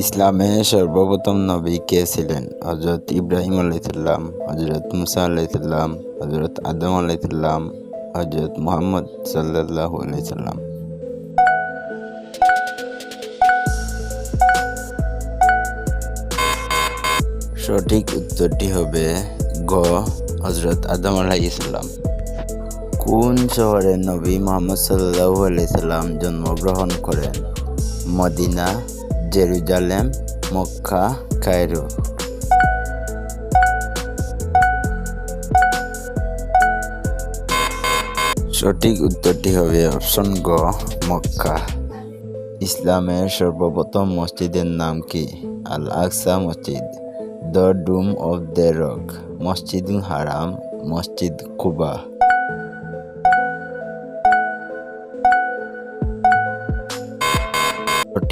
ইসলামে সর্বপ্রথম নবী কে ছিলেন? হজরত ইব্রাহিম আলাইসাল্লাম হজরত মুসা আলাইসাল্লাম হজরত আদম আলাইসাল্লাম হজরত মোহাম্মদ সাল্লাহ আলাইসাল্লাম সঠিক উত্তরটি হবে গ হজরত আদম আলাইসাল্লাম কোন শহরে নবী মোহাম্মদ সাল্লাহ আলাইসাল্লাম জন্মগ্রহণ করেন? Medina Jerusalem, Mecca, Cairo. সঠিক উত্তরটি হবে অপশন গ, মক্কা। ইসলামের সর্বপ্রথম মসজিদের নাম কি? আল আকসা মসজিদ, the dome of the rock মসজিদ হারাম, মসজিদ কুবা।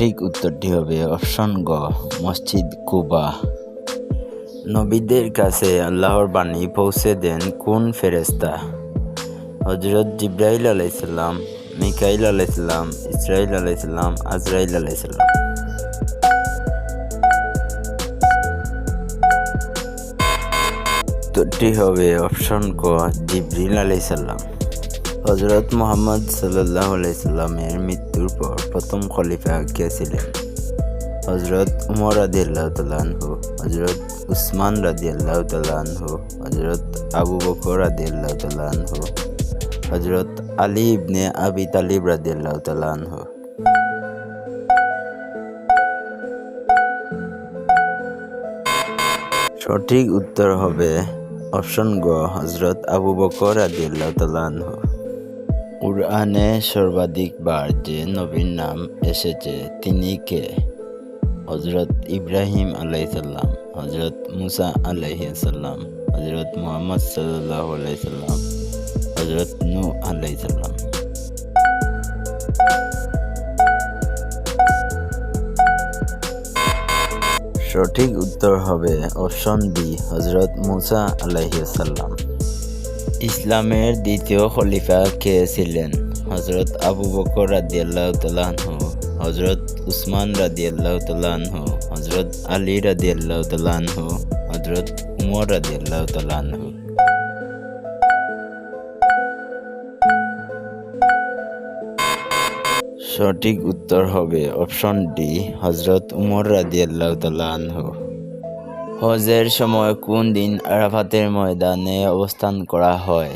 সঠিক উত্তরটি হবে অপশন গ, মসজিদ কুবা। নবীদের কাছে আল্লাহর বাণী পৌঁছে দেন কোন ফেরেস্তা হজরত জিব্রাইল আলাইসাল্লাম মিকাইল আলাইসাল্লাম ইসরাইল আলাইসাল্লাম আজরাইল আলাইসাল্লাম উত্তরটি হবে অপশন ক জিব্রিল আলাইসাল্লাম হজরত মোহাম্মদ সাল্লাহ আলাইসাল্লামের মৃত্যুর পর প্রথম খলিফা কে ছিলেন? হজরত উমর রাদি আল্লাহ তালাহু হজরত উসমান রাদি আল্লাহ তালাহু হজরত আবু বকর রাদি আল্লাহ তালাহু হজরত আলী ইবনে আবি তালিব রাদি আল্লাহ তালাহু সঠিক উত্তর হবে অপশন গ হজরত আবু বকর রাদি আল্লাহ তালাহু কুরআনে সর্বাধিকবার যে নবীর নাম এসেছে তিনি কে? হজরত ইব্রাহিম আলাইসাল্লাম হজরত মুসা আলাইসাল্লাম হজরত মোহাম্মদ সাল্লাহ আলাইসাল্লাম হজরত নু আলাইসাল্লাম সঠিক উত্তর হবে অপশন বি হজরত মুসা আলাইসাল্লাম ইসলামের দ্বিতীয় খলিফা কে ছিলেন? হজরত আবু বকর রাদিয়াল্লাহ তালাহু হজরত উসমান রাদিয়াল্লাহ তালাহু হজরত আলী রাদিয়াল্লাহ তালাহু হজরত উমর রাদিয়াল্লাহ তালাহু সঠিক উত্তর হবে অপশন ডি হজরত উমর রাদিয়াল্লাহ তালাহু হজের সময় কোন দিন আরাফাতের ময়দানে অবস্থান করা হয়?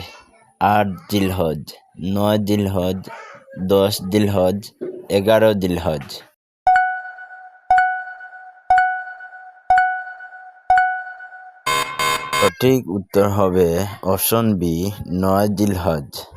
আট জিলহজ, নয় জিলহজ, দশ জিলহজ, এগারো জিলহজ। সঠিক উত্তর হবে অপশন বি, নয় জিলহজ।